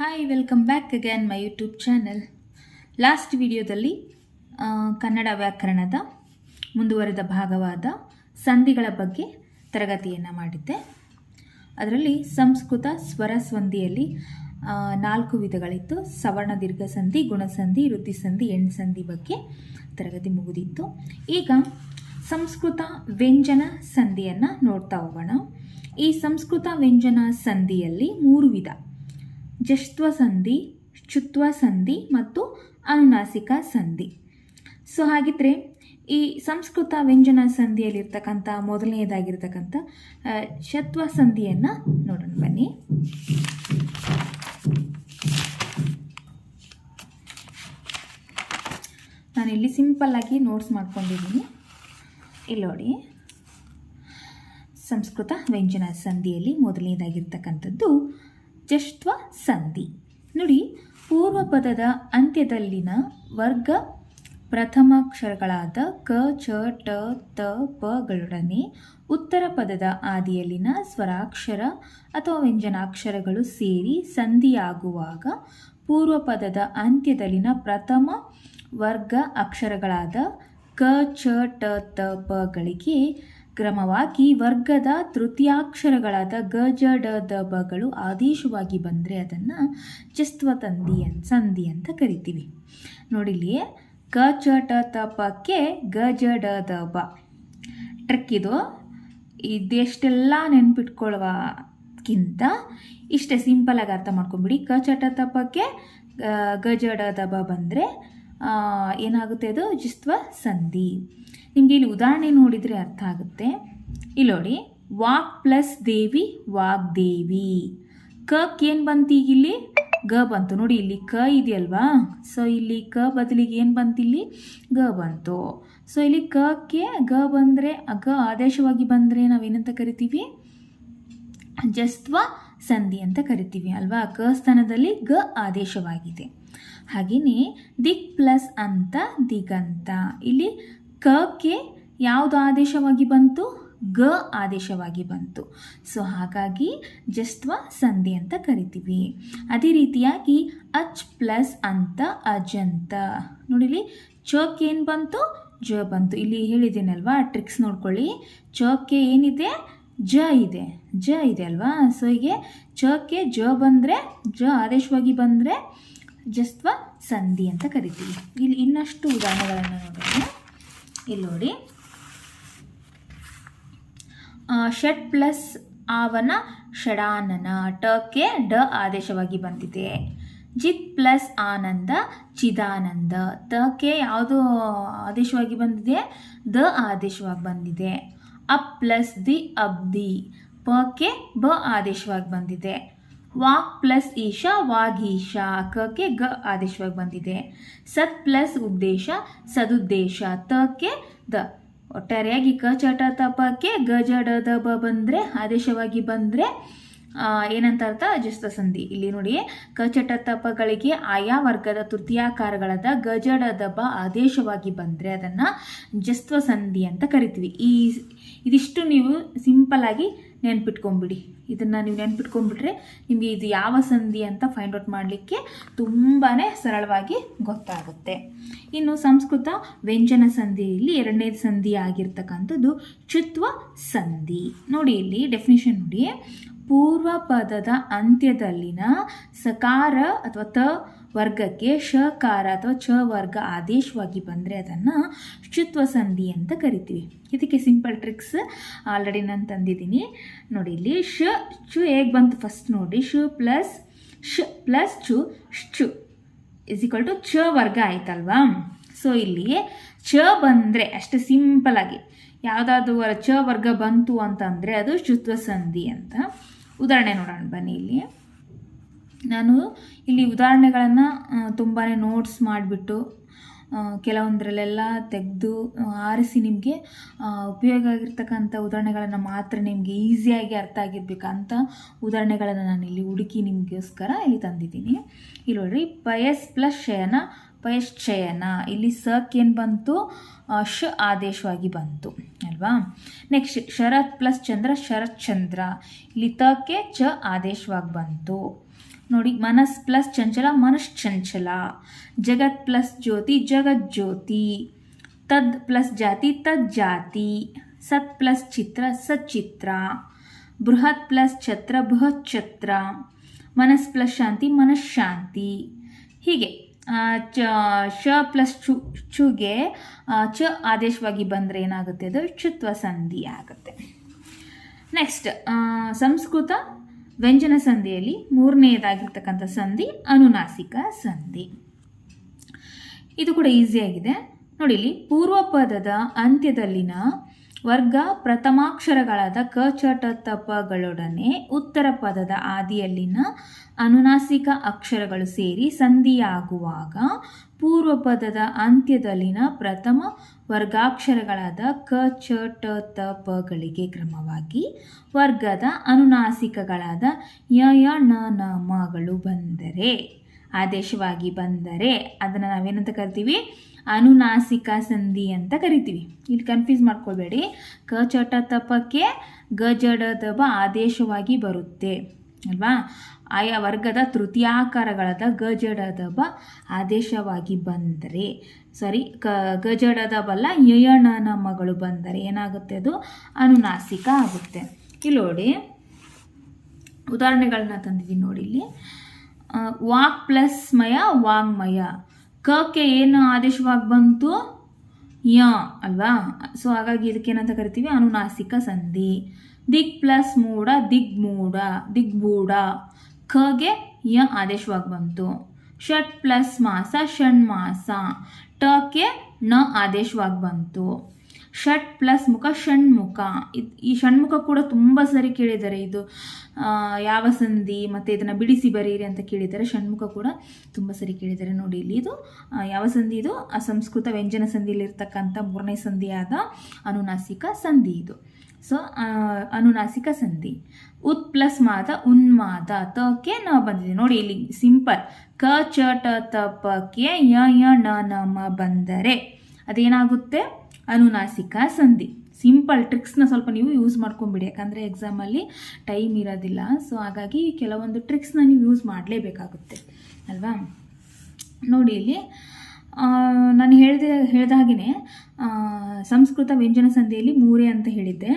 Hi welcome back again my YouTube channel last ವಿಡಿಯೋದಲ್ಲಿ ಕನ್ನಡ ವ್ಯಾಕರಣದ ಮುಂದುವರೆದ ಭಾಗವಾದ ಸಂಧಿಗಳ ಬಗ್ಗೆ ತರಗತಿಯನ್ನು ಮಾಡಿದ್ದೆ. ಅದರಲ್ಲಿ ಸಂಸ್ಕೃತ ಸ್ವರ ಸಂಧಿಯಲ್ಲಿ ನಾಲ್ಕು ವಿಧಗಳಿತ್ತು. ಸವರ್ಣ, ದೀರ್ಘ ಸಂಧಿ ಗುಣಸಂಧಿ ವೃದ್ಧಿ ಸಂಧಿ ಎಣ್ ಸಂಧಿ ಬಗ್ಗೆ ತರಗತಿ ಮುಗಿದಿತ್ತು. ಈಗ ಸಂಸ್ಕೃತ ವ್ಯಂಜನ ಸಂಧಿಯನ್ನು ನೋಡ್ತಾ ಹೋಗೋಣ. ಈ ಸಂಸ್ಕೃತ ವ್ಯಂಜನ ಸಂಧಿಯಲ್ಲಿ ಮೂರು ವಿಧ. ಜಷ್ತ್ವ ಸಂಧಿ ಚುತ್ವ ಸಂಧಿ ಮತ್ತು ಅನುನಾಸಿಕ ಸಂಧಿ ಸೊ ಹಾಗಿದ್ರೆ ಈ ಸಂಸ್ಕೃತ ವ್ಯಂಜನ ಸಂಧಿಯಲ್ಲಿರ್ತಕ್ಕಂಥ ಮೊದಲನೆಯದಾಗಿರ್ತಕ್ಕಂಥ ಶತ್ವ ಸಂಧಿಯನ್ನು ನೋಡೋಣ ಬನ್ನಿ. ನಾನಿಲ್ಲಿ ಸಿಂಪಲ್ಲಾಗಿ ನೋಟ್ಸ್ ಮಾಡ್ಕೊಂಡಿದ್ದೀನಿ. ಇಲ್ಲಿ ನೋಡಿ. ಸಂಸ್ಕೃತ ವ್ಯಂಜನ ಸಂಧಿಯಲ್ಲಿ ಮೊದಲನೇದಾಗಿರ್ತಕ್ಕಂಥದ್ದು ಜಷ್ಟ್ವ ಸಂಧಿ. ನೋಡಿ ಪೂರ್ವ ಪದದ ಅಂತ್ಯದಲ್ಲಿನ ವರ್ಗ ಪ್ರಥಮಾಕ್ಷರಗಳಾದ ಕ, ಚ ಟ ತ ಪಗಳೊಡನೆ ಉತ್ತರ ಪದದ ಆದಿಯಲ್ಲಿನ ಸ್ವರಾಕ್ಷರ ಅಥವಾ ವ್ಯಂಜನಾಕ್ಷರಗಳು ಸೇರಿ ಸಂಧಿಯಾಗುವಾಗ ಪೂರ್ವ ಪದದ ಅಂತ್ಯದಲ್ಲಿನ ಪ್ರಥಮ ವರ್ಗ ಅಕ್ಷರಗಳಾದ ಕ, ಚ ಟ ತ ಪಗಳಿಗೆ ಕ್ರಮವಾಗಿ ವರ್ಗದ ತೃತೀಯಾಕ್ಷರಗಳಾದ ಗ, ಜ, ಡ, ದ ಬಗಳು ಆದೇಶವಾಗಿ ಬಂದರೆ ಅದನ್ನು ಜಸ್ತ್ವ ತಂದಿ ಅನ್ ಸಂಧಿ ಅಂತ ಕರಿತೀವಿ. ನೋಡಿಲಿ ಕ ಚ, ಟ, ತ ಪಕ್ಕೆ ಗ, ಜ, ಡ, ದ, ಬ. ಟ್ರಿಕ್ ಇದು. ಇದೆಷ್ಟೆಲ್ಲ ನೆನ್ಪಿಟ್ಕೊಳ್ಳುವಕ್ಕಿಂತ ಇಷ್ಟೇ ಸಿಂಪಲಾಗಿ ಅರ್ಥ ಮಾಡ್ಕೊಂಬಿಡಿ. ಕ ಚಟ ತಪ್ಪಕ್ಕೆ ಗಜಡ ದಬ ಬಂದರೆ ಏನಾಗುತ್ತೆ ಅದು? ಜಿಸ್ತ್ವ ಸಂಧಿ. ನಿಮಗೆ ಇಲ್ಲಿ ಉದಾಹರಣೆ ನೋಡಿದರೆ ಅರ್ಥ ಆಗುತ್ತೆ. ಇಲ್ಲಿ ನೋಡಿ, ವಾಕ್ ಪ್ಲಸ್ ದೇವಿ ವಾಗ್ದೇವಿ ಕ ಏನು ಬಂತು ಈಗ ಇಲ್ಲಿ? ಗ ಬಂತು. ನೋಡಿ, ಇಲ್ಲಿ ಕ ಇದೆಯಲ್ವಾ? ಸೊ ಇಲ್ಲಿ ಕ ಬದಲಿಗೆ ಏನು ಬಂತು ಇಲ್ಲಿ? ಗ ಬಂತು. ಸೊ ಇಲ್ಲಿ ಕಕ್ಕೆ ಗ ಬಂದರೆ ಗ ಆದೇಶವಾಗಿ ಬಂದರೆ ನಾವೇನಂತ ಕರಿತೀವಿ? ಜಸ್ತ್ವ ಸಂಧಿ ಅಂತ ಕರಿತೀವಿ ಅಲ್ವಾ? ಕ ಸ್ಥಾನದಲ್ಲಿ ಗ ಆದೇಶವಾಗಿದೆ. ಹಾಗೆಯೇ ದಿಕ್ ಪ್ಲಸ್ ಅಂತ ದಿಗಂತ. ಇಲ್ಲಿ ಕಕ್ಕೆ ಯಾವುದು ಆದೇಶವಾಗಿ ಬಂತು? ಗ ಆದೇಶವಾಗಿ ಬಂತು. ಸೊ, ಹಾಗಾಗಿ ಜಸ್ತ್ವ ಸಂಧಿ ಅಂತ ಕರಿತೀವಿ. ಅದೇ ರೀತಿಯಾಗಿ ಅಚ್ ಪ್ಲಸ್ ಅಂತ ಅಜಂತ. ನೋಡಿಲಿ ಚಕ್ ಏನು ಬಂತು? ಜ ಬಂತು. ಇಲ್ಲಿ ಹೇಳಿದ್ದೀನಲ್ವಾ? ಟ್ರಿಕ್ಸ್ ನೋಡ್ಕೊಳ್ಳಿ. ಚೋಕ್ಕೆ ಏನಿದೆ? ಜ ಇದೆ. ಜ ಇದೆ ಅಲ್ವಾ? ಸೊ, ಹೀಗೆ ಚಕ್ಕೆ ಜ ಬಂದರೆ, ಜ ಆದೇಶವಾಗಿ ಬಂದರೆ ಜಸ್ತ್ವ ಸಂಧಿ ಅಂತ ಕರಿತೀವಿ. ಇಲ್ಲಿ ಇನ್ನಷ್ಟು ಉದಾಹರಣೆಗಳನ್ನು ನೋಡೋಣ. ಇಲ್ಲಿ ನೋಡಿ. ಷಟ್ ಪ್ಲಸ್ ಆವನ ಷಡಾನನ. ಟಕ್ಕೆ ಡ ಆದೇಶವಾಗಿ ಬಂದಿದೆ. ಜಿತ್ ಪ್ಲಸ್ ಆನಂದ, ಚಿದಾನಂದ. ತಕ್ಕೆ ಯಾವುದು ಆದೇಶವಾಗಿ ಬಂದಿದೆ? ದ ಆದೇಶವಾಗಿ ಬಂದಿದೆ. ಅಪ್ ಪ್ಲಸ್ ದಿ ಅಬ್ದಿ ಪಕ್ಕೆ ಬ ಆದೇಶವಾಗಿ ಬಂದಿದೆ. ವಾಕ್ ಪ್ಲಸ್ ಈಶಾ ವಾಗೀಶ ಕಕ್ಕೆ ಗ ಆದೇಶವಾಗಿ ಬಂದಿದೆ. ಸತ್ ಪ್ಲಸ್ ಉದ್ದೇಶ, ಸದುದ್ದೇಶ ತಕ್ಕೆ ದ. ಒಟ್ಟಾರೆಯಾಗಿ ಕ ಚಟ ತಪಕ್ಕೆ ಗ ಜಡ ದ ಬಂದರೆ ಆದೇಶವಾಗಿ ಬಂದರೆ ಏನಂತ ಅರ್ಥ? ಜಸ್ತ ಸಂಧಿ. ಇಲ್ಲಿ ನೋಡಿ ಕ ಚಟ ತಪಗಳಿಗೆ ಆಯಾ ವರ್ಗದ ತೃತೀಯಾಕಾರಗಳಾದ ಗಜಡ ದಬ ಆದೇಶವಾಗಿ ಬಂದರೆ ಅದನ್ನು ಜಸ್ತ್ವ ಸಂಧಿ ಅಂತ ಕರಿತೀವಿ. ಈ, ಇದಿಷ್ಟು ನೀವು ಸಿಂಪಲ್ಲಾಗಿ ನೆನ್ಪಿಟ್ಕೊಂಬಿಡಿ. ಇದನ್ನು ನೀವು ನೆನ್ಪಿಟ್ಕೊಂಡ್ಬಿಟ್ರೆ ನಿಮಗೆ ಇದು ಯಾವ ಸಂಧಿ ಅಂತ ಫೈಂಡ್ ಔಟ್ ಮಾಡಲಿಕ್ಕೆ ತುಂಬಾ ಸರಳವಾಗಿ ಗೊತ್ತಾಗುತ್ತೆ. ಇನ್ನು ಸಂಸ್ಕೃತ ವ್ಯಂಜನ ಸಂಧಿಯಲ್ಲಿ ಎರಡನೇ ಸಂಧಿ ಆಗಿರ್ತಕ್ಕಂಥದ್ದು ಚುತ್ವ ಸಂಧಿ. ನೋಡಿ ಇಲ್ಲಿ ಡೆಫಿನಿಷನ್ ನೋಡಿ ಪೂರ್ವ ಪದದ ಅಂತ್ಯದಲ್ಲಿನ ಸಕಾರ ಅಥವಾ ತ ವರ್ಗಕ್ಕೆ ಶಕಾರ ಅಥವಾ ಚ ವರ್ಗ ಆದೇಶವಾಗಿ ಬಂದರೆ ಅದನ್ನು ಶುತ್ವ ಸಂಧಿ ಅಂತ ಕರಿತೀವಿ. ಇದಕ್ಕೆ ಸಿಂಪಲ್ ಟ್ರಿಕ್ಸ್ ಆಲ್ರೆಡಿ ನಾನು ತಂದಿದ್ದೀನಿ. ನೋಡಿ ಇಲ್ಲಿ ಶ, ಚು ಹೇಗೆ ಬಂತು ಫಸ್ಟ್ ನೋಡಿ. ಶು ಪ್ಲಸ್ ಶ ಪ್ಲಸ್ ಚು ಶು ಇಸ್ ಈಕ್ವಲ್ ಟು ಚ ವರ್ಗ ಆಯ್ತಲ್ವಾ? ಸೊ ಇಲ್ಲಿ ಚ ಬಂದರೆ ಅಷ್ಟೇ ಸಿಂಪಲಾಗಿ ಯಾವುದಾದ್ರು ಚ ವರ್ಗ ಬಂತು ಅಂತಂದರೆ ಅದು ಶುತ್ವ ಸಂಧಿ ಅಂತ. ಉದಾಹರಣೆ ನೋಡೋಣ ಬನ್ನಿ ಇಲ್ಲಿ. ನಾನು ಇಲ್ಲಿ ಉದಾಹರಣೆಗಳನ್ನು ತುಂಬಾ ನೋಟ್ಸ್ ಮಾಡಿಬಿಟ್ಟು ಕೆಲವೊಂದರಲ್ಲೆಲ್ಲ ತೆಗೆದು ಆರಿಸಿ ನಿಮಗೆ ಉಪಯೋಗ ಆಗಿರ್ತಕ್ಕಂಥ ಉದಾಹರಣೆಗಳನ್ನು ಮಾತ್ರ ನಿಮಗೆ ಈಸಿಯಾಗಿ ಅರ್ಥ ಆಗಿರ್ಬೇಕಂತ ಉದಾಹರಣೆಗಳನ್ನು ನಾನು ಇಲ್ಲಿ ಹುಡುಕಿ ನಿಮಗೋಸ್ಕರ ಇಲ್ಲಿ ತಂದಿದ್ದೀನಿ. ಇಲ್ಲಿ ನೋಡ್ರಿ, ಪಯಸ್ ಪ್ಲಸ್ ಶಯನ ಪಯಶ್ಚಯನ ಇಲ್ಲಿ ಸಕ್ ಏನು ಬಂತು? ಶ ಆದೇಶವಾಗಿ ಬಂತು, ಅಲ್ವಾ? ನೆಕ್ಸ್ಟ್ ಶರತ್ ಪ್ಲಸ್ ಚಂದ್ರ, ಶರತ್ ಚಂದ್ರ. ಇಲ್ಲಿ ತಕ್ಕೆ ಚ ಆದೇಶವಾಗಿ ಬಂತು. ನೋಡಿ, ಮನಸ್ ಪ್ಲಸ್ ಚಂಚಲ ಮನಶ್ಚಂಚಲ ಜಗತ್ ಪ್ಲಸ್ ಜ್ಯೋತಿ ಜಗಜ್ಯೋತಿ ತದ್ ಪ್ಲಸ್ ಜಾತಿ, ತದ್ ಜಾತಿ. ಸತ್ ಪ್ಲಸ್ ಚಿತ್ರ ಸಚ್ಚಿತ್ರ ಬೃಹತ್ ಪ್ಲಸ್ ಛತ್ರ, ಬೃಹತ್ ಛತ್ರ. ಮನಸ್ ಪ್ಲಸ್ ಶಾಂತಿ ಮನಃಶಾಂತಿ ಹೀಗೆ ಚ, ಶ ಪ್ಲಸ್ ಚು, ಚುಗೆ ಚ ಆದೇಶವಾಗಿ ಬಂದರೆ ಏನಾಗುತ್ತೆ ಅದು? ಚುತ್ವ ಸಂಧಿ ಆಗುತ್ತೆ. ನೆಕ್ಸ್ಟ್ ಸಂಸ್ಕೃತ. ವ್ಯಂಜನ ಸಂಧಿಯಲ್ಲಿ ಮೂರನೆಯದಾಗಿರ್ತಕ್ಕಂಥ ಸಂಧಿ ಅನುನಾಸಿಕ ಸಂಧಿ. ಇದು ಕೂಡ ಈಸಿಯಾಗಿದೆ ನೋಡಿ ಇಲ್ಲಿ ಪೂರ್ವ ಪದದ ಅಂತ್ಯದಲ್ಲಿನ ವರ್ಗ ಪ್ರಥಮಾಕ್ಷರಗಳಾದ ಕ, ಚ, ಟ ಉತ್ತರ ಪದದ ಆದಿಯಲ್ಲಿನ ಅನುನಾಸಿಕ ಅಕ್ಷರಗಳು ಸೇರಿ ಸಂಧಿಯಾಗುವಾಗ ಪೂರ್ವ ಪದದ ಅಂತ್ಯದಲ್ಲಿನ ಪ್ರಥಮ ವರ್ಗಾಕ್ಷರಗಳಾದ ಕ, ಚ, ಟ, ತ ಪಗಳಿಗೆ ಕ್ರಮವಾಗಿ ವರ್ಗದ ಅನುನಾಸಿಕಗಳಾದ ಯ ಯ ನ ನ ಮಗಳು ಬಂದರೆ, ಆದೇಶವಾಗಿ ಬಂದರೆ, ಅದನ್ನು ನಾವೇನಂತ ಕರಿತೀವಿ? ಅನುನಾಸಿಕ ಸಂಧಿ ಅಂತ ಕರಿತೀವಿ. ಇಲ್ಲಿ ಕನ್ಫ್ಯೂಸ್ ಮಾಡ್ಕೊಳ್ಬೇಡಿ. ಕ ಚಟ ತಪಕ್ಕೆ ಗ ಜಡ ದಬ ಆದೇಶವಾಗಿ ಬರುತ್ತೆ. ಅಲ್ವಾ? ಆಯಾ ವರ್ಗದ ತೃತೀಯಾಕಾರಗಳಾದ ಗ ಜಡ ದಬ ಆದೇಶವಾಗಿ ಬಂದರೆ. ಸಾರಿ, ಕ, ಗ ಜಡ ದಬಲ್ಲ ಯಯಣನ ಮಗಳು ಬಂದರೆ ಏನಾಗುತ್ತೆ ಅದು? ಅನುನಾಸಿಕ ಆಗುತ್ತೆ. ಇಲ್ಲಿ ನೋಡಿ. ಉದಾಹರಣೆಗಳನ್ನ ತಂದಿದ್ದೀನಿ ನೋಡಿ ಇಲ್ಲಿ. ವಾಕ್ ಪ್ಲಸ್ ಮಯ, ವಾಂಗ್ಮಯ. ಕಕ್ಕೆ ಏನು ಆದೇಶವಾಗಿ ಬಂತು? ಯ ಅಲ್ವಾ? ಸೊ ಹಾಗಾಗಿ ಇದಕ್ಕೆ ಏನಂತ ಕರಿತೀವಿ? ಅನುನಾಸಿಕ ಸಂಧಿ. ದಿಗ್ ಪ್ಲಸ್ ಮೂಡ ದಿಗ್ಮೂಡ ದಿಗ್ಬೂಡ ಕಗೆ ಯ ಆದೇಶವಾಗಿ ಬಂತು. ಷಟ್ ಪ್ಲಸ್ ಮಾಸ, ಷಣ್ಮಾಸ. ಟಕ್ಕೆ ನ ಆದೇಶವಾಗಿ ಬಂತು. ಷಟ್ ಪ್ಲಸ್ ಮುಖ ಷಣ್ಮುಖ ಈ ಷಣ್ಮುಖ ಕೂಡ ತುಂಬ ಸರಿ ಕೇಳಿದ್ದಾರೆ. ಇದು ಯಾವ ಸಂಧಿ ಮತ್ತು ಇದನ್ನು ಬಿಡಿಸಿ ಬರೀರಿ ಅಂತ ಕೇಳಿದ್ದಾರೆ. ಷಣ್ಮುಖ ಕೂಡ ತುಂಬ ಸರಿ ಕೇಳಿದ್ದಾರೆ ನೋಡಿ ಇಲ್ಲಿ. ಇದು ಯಾವ ಸಂಧಿ ಇದು? ಸಂಸ್ಕೃತ ವ್ಯಂಜನ ಸಂಧಿಯಲ್ಲಿರ್ತಕ್ಕಂಥ ಮೂರನೇ ಸಂಧಿಯಾದ ಅನುನಾಸಿಕ ಸಂಧಿ ಇದು. ಸೊ ಅನುನಾಸಿಕ ಸಂಧಿ. ಉತ್ ಪ್ಲಸ್ ಮಾದ ಉನ್ಮಾದ ತಕ್ಕೆ ನ ಬಂದಿದೆ. ನೋಡಿ ಇಲ್ಲಿ ಸಿಂಪಲ್. ಕ, ಚ, ಟ, ತ, ಪ, ಕೆ, ಯ ಯ ನ, ಮ ಬಂದರೆ ಅದೇನಾಗುತ್ತೆ? ಅನುನಾಸಿಕ ಸಂಧಿ. ಸಿಂಪಲ್ ಟ್ರಿಕ್ಸ್ನ ಸ್ವಲ್ಪ ನೀವು ಯೂಸ್ ಮಾಡ್ಕೊಂಬಿಡಿ ಯಾಕಂದರೆ ಎಕ್ಸಾಮಲ್ಲಿ ಟೈಮ್ ಇರೋದಿಲ್ಲ. ಸೊ ಹಾಗಾಗಿ ಕೆಲವೊಂದು ಟ್ರಿಕ್ಸ್ನ ನೀವು ಯೂಸ್ ಮಾಡಲೇಬೇಕಾಗುತ್ತೆ. ಅಲ್ವಾ? ನೋಡಿ ಇಲ್ಲಿ ನಾನು ಹೇಳಿದೆ, ಹೇಳಿದ ಹಾಗೆಯೇ ಸಂಸ್ಕೃತ ವ್ಯಂಜನ ಸಂಧಿಯಲ್ಲಿ ಮೂರೇ ಅಂತ ಹೇಳಿದ್ದೆ.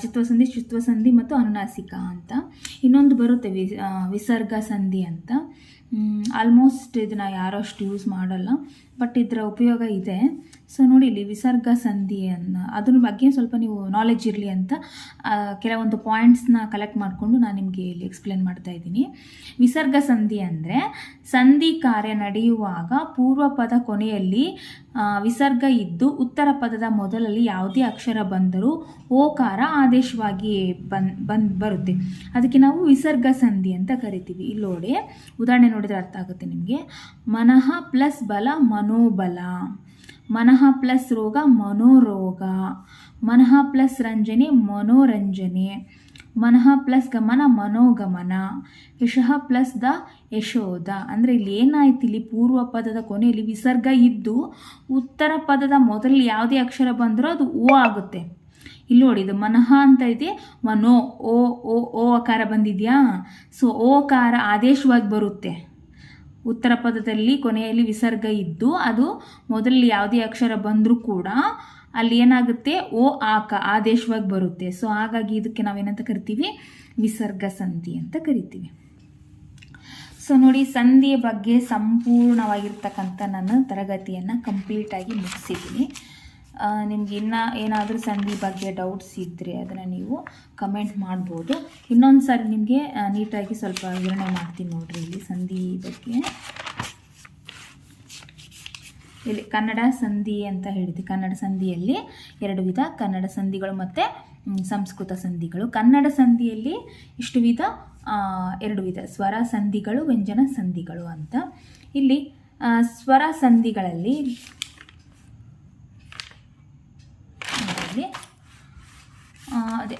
ಚಿತ್ವಸಂಧಿ ಚಿತ್ವಸಂಧಿ ಮತ್ತು ಅನುನಾಸಿಕ ಅಂತ. ಇನ್ನೊಂದು ಬರುತ್ತೆ ವಿಸರ್ಗ ಸಂಧಿ ಅಂತ. ಆಲ್ಮೋಸ್ಟ್ ಇದನ್ನ ಯಾರೂ ಅಷ್ಟು ಯೂಸ್ ಮಾಡಲ್ಲ ಬಟ್ ಇದರ ಉಪಯೋಗ ಇದೆ. ಸೊ ನೋಡಿ ಇಲ್ಲಿ ವಿಸರ್ಗ ಸಂಧಿಯನ್ನು, ಅದ್ರ ಬಗ್ಗೆ ಸ್ವಲ್ಪ ನೀವು ನಾಲೆಜ್ ಇರಲಿ ಅಂತ ಕೆಲವೊಂದು ಪಾಯಿಂಟ್ಸ್ನ ಕಲೆಕ್ಟ್ ಮಾಡಿಕೊಂಡು ನಾನು ನಿಮಗೆ ಇಲ್ಲಿ ಎಕ್ಸ್ಪ್ಲೇನ್ ಮಾಡ್ತಾ ಇದ್ದೀನಿ. ವಿಸರ್ಗ ಸಂಧಿ ಅಂದರೆ, ಸಂಧಿ ಕಾರ್ಯ ನಡೆಯುವಾಗ ಪೂರ್ವ ಪದ ಕೊನೆಯಲ್ಲಿ ವಿಸರ್ಗ ಇದ್ದು ಉತ್ತರ ಪದದ ಮೊದಲಲ್ಲಿ ಯಾವುದೇ ಅಕ್ಷರ ಬಂದರೂ ಓಕಾರ ಆದೇಶವಾಗಿ ಬಂದ್ ಬರುತ್ತೆ. ಅದಕ್ಕೆ ನಾವು ವಿಸರ್ಗ ಸಂಧಿ ಅಂತ ಕರಿತೀವಿ. ಇಲ್ಲಿ ಉದಾಹರಣೆ ನೋಡಿದ್ರೆ ಅರ್ಥ ಆಗುತ್ತೆ ನಿಮಗೆ. ಮನಃ ಪ್ಲಸ್ ಬಲ ಮನೋಬಲ. ಮನಃ ಪ್ಲಸ್ ರೋಗ ಮನೋರೋಗ. ಮನಃ ಪ್ಲಸ್ ರಂಜನೆ ಮನೋರಂಜನೆ. ಮನಃ ಪ್ಲಸ್ ಗಮನ ಮನೋಗಮನ. ಯಶಃ ಪ್ಲಸ್ ದ ಯಶೋದ ಅಂದರೆ ಇಲ್ಲಿ ಏನಾಯ್ತು? ಇಲ್ಲಿ ಪೂರ್ವ ಪದದ ಕೊನೆಯಲ್ಲಿ ವಿಸರ್ಗ ಇದ್ದು ಉತ್ತರ ಪದದ ಮೊದಲು ಯಾವುದೇ ಅಕ್ಷರ ಬಂದರೂ ಅದು ಓ ಆಗುತ್ತೆ. ಇಲ್ಲಿ ನೋಡಿ, ಇದು ಮನಃ ಅಂತ ಇದೆ. ಮನೋ, ಓ ಓ ಓ ಅಕಾರ ಬಂದಿದೆಯಾ? ಸೊ ಓಕಾರ ಆದೇಶವಾಗಿ ಬರುತ್ತೆ. ಉತ್ತರ ಪದದಲ್ಲಿ ಕೊನೆಯಲ್ಲಿ ವಿಸರ್ಗ ಇದ್ದು ಅದು ಮೊದಲಲ್ಲಿ ಯಾವುದೇ ಅಕ್ಷರ ಬಂದರೂ ಕೂಡ ಅಲ್ಲಿ ಏನಾಗುತ್ತೆ? ಓ, ಆಕ ಆದೇಶವಾಗಿ ಬರುತ್ತೆ. ಸೊ ಹಾಗಾಗಿ ಇದಕ್ಕೆ ನಾವೇನಂತ ಕರಿತೀವಿ? ವಿಸರ್ಗ ಸಂಧಿ ಅಂತ ಕರಿತೀವಿ. ಸೊ ನೋಡಿ, ಸಂಧಿಯ ಬಗ್ಗೆ ಸಂಪೂರ್ಣವಾಗಿರ್ತಕ್ಕಂಥ ನಾನು ತರಗತಿಯನ್ನು ಕಂಪ್ಲೀಟಾಗಿ ಮುಗಿಸಿದ್ದೀನಿ. ನಿಮ್ಗೆ ಇನ್ನೂ ಏನಾದರೂ ಸಂಧಿ ಬಗ್ಗೆ ಡೌಟ್ಸ್ ಇದ್ದರೆ ಅದನ್ನು ನೀವು ಕಮೆಂಟ್ ಮಾಡ್ಬೋದು. ಇನ್ನೊಂದು ಸಾರಿ ನಿಮಗೆ ನೀಟಾಗಿ ಸ್ವಲ್ಪ ವಿವರಣೆ ಮಾಡ್ತೀನಿ ನೋಡಿರಿ ಇಲ್ಲಿ ಸಂಧಿ ಬಗ್ಗೆ. ಇಲ್ಲಿ ಕನ್ನಡ ಸಂಧಿ ಅಂತ ಹೇಳಿದ್ವಿ. ಕನ್ನಡ ಸಂಧಿಯಲ್ಲಿ ಎರಡು ವಿಧ, ಕನ್ನಡ ಸಂಧಿಗಳು ಮತ್ತು ಸಂಸ್ಕೃತ ಸಂಧಿಗಳು. ಕನ್ನಡ ಸಂಧಿಯಲ್ಲಿ ಇಷ್ಟು ವಿಧ ಎರಡು ವಿಧ. ಸ್ವರ ಸಂಧಿಗಳು, ವ್ಯಂಜನ ಸಂಧಿಗಳು ಅಂತ. ಇಲ್ಲಿ ಸ್ವರ ಸಂಧಿಗಳಲ್ಲಿ ನೋಡಿ, ಆ, ಅದೇ.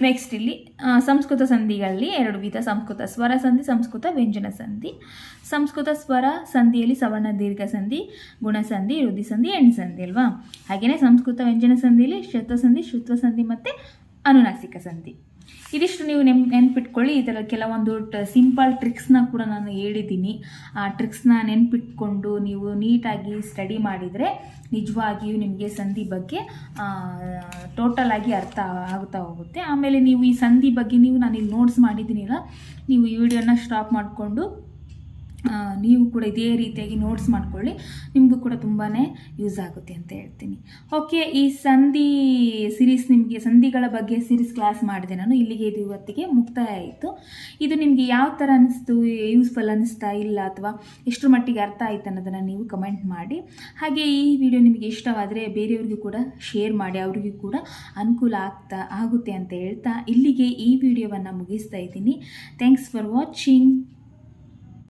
ನೆಕ್ಸ್ಟ್ ಇಲ್ಲಿ ಸಂಸ್ಕೃತ ಸಂಧಿಗಳಲ್ಲಿ ಎರಡು ವಿಧ, ಸಂಸ್ಕೃತ ಸ್ವರ ಸಂಧಿ, ಸಂಸ್ಕೃತ ವ್ಯಂಜನ ಸಂಧಿ. ಸಂಸ್ಕೃತ ಸ್ವರ ಸಂಧಿಯಲ್ಲಿ ಸವರ್ಣ ದೀರ್ಘ ಸಂಧಿ ಗುಣಸಂಧಿ ವೃದ್ಧಿ ಸಂಧಿ, ಎಣ್ಣೆ ಸಂಧಿ, ಅಲ್ವಾ? ಹಾಗೆಯೇ ಸಂಸ್ಕೃತ ವ್ಯಂಜನ ಸಂಧಿಯಲ್ಲಿ ಶತ್ವ ಸಂಧಿ ಶುತ್ವ ಸಂಧಿ ಮತ್ತು ಅನುನಾಸಿಕ ಸಂಧಿ. ಇದಿಷ್ಟು ನೀವು ನೆನ್, ನೆನ್ಪಿಟ್ಕೊಳ್ಳಿ. ಇದರ ಕೆಲವೊಂದು ಟ, ಸಿಂಪಲ್ ಟ್ರಿಕ್ಸ್ನ ಕೂಡ ನಾನು ಹೇಳಿದ್ದೀನಿ. ಆ ಟ್ರಿಕ್ಸ್ನ ನೆನ್ಪಿಟ್ಕೊಂಡು ನೀವು ನೀಟಾಗಿ ಸ್ಟಡಿ ಮಾಡಿದರೆ ನಿಜವಾಗಿಯೂ ನಿಮಗೆ ಸಂಧಿ ಬಗ್ಗೆ ಟೋಟಲ್ ಆಗಿ ಅರ್ಥ ಆಗ್ತಾ ಹೋಗುತ್ತೆ. ಆಮೇಲೆ ನೀವು ಈ ಸಂಧಿ ಬಗ್ಗೆ ನೀವು ನಾನು ಇಲ್ಲಿ ನೋಟ್ಸ್ ಮಾಡಿದ್ದೀನಿಲ್ಲ. ನೀವು ಈ ವಿಡಿಯೋನ ಸ್ಟಾಪ್ ಮಾಡಿಕೊಂಡು ನೀವು ಕೂಡ ಇದೇ ರೀತಿಯಾಗಿ ನೋಟ್ಸ್ ಮಾಡ್ಕೊಳ್ಳಿ. ನಿಮಗೂ ಕೂಡ ತುಂಬಾ ಯೂಸ್ ಆಗುತ್ತೆ ಅಂತ ಹೇಳ್ತೀನಿ. ಓಕೆ ಈ ಸಂಧಿ ಸಿರೀಸ್ ನಿಮಗೆ, ಸಂಧಿಗಳ ಬಗ್ಗೆ ಸಿರೀಸ್ ಕ್ಲಾಸ್ ಮಾಡಿದೆ ನಾನು. ಇಲ್ಲಿಗೆ ಇದು ಇವತ್ತಿಗೆ ಮುಕ್ತಾಯ ಆಯಿತು. ಇದು ನಿಮಗೆ ಯಾವ ಥರ ಅನ್ನಿಸ್ತು ಯೂಸ್ಫುಲ್ ಅನ್ನಿಸ್ತಾ ಇಲ್ಲ ಅಥವಾ ಎಷ್ಟರ ಮಟ್ಟಿಗೆ ಅರ್ಥ ಆಯ್ತು ಅನ್ನೋದನ್ನು ನೀವು ಕಮೆಂಟ್ ಮಾಡಿ. ಹಾಗೆ ಈ ವಿಡಿಯೋ ನಿಮಗೆ ಇಷ್ಟವಾದರೆ ಬೇರೆಯವ್ರಿಗೂ ಕೂಡ ಶೇರ್ ಮಾಡಿ, ಅವರಿಗೂ ಕೂಡ ಅನುಕೂಲ ಆಗ್ತಾ, ಆಗುತ್ತೆ ಅಂತ ಹೇಳ್ತಾ ಇಲ್ಲಿಗೆ ಈ ವಿಡಿಯೋವನ್ನು ಮುಗಿಸ್ತಾ ಇದ್ದೀನಿ. Thanks for watching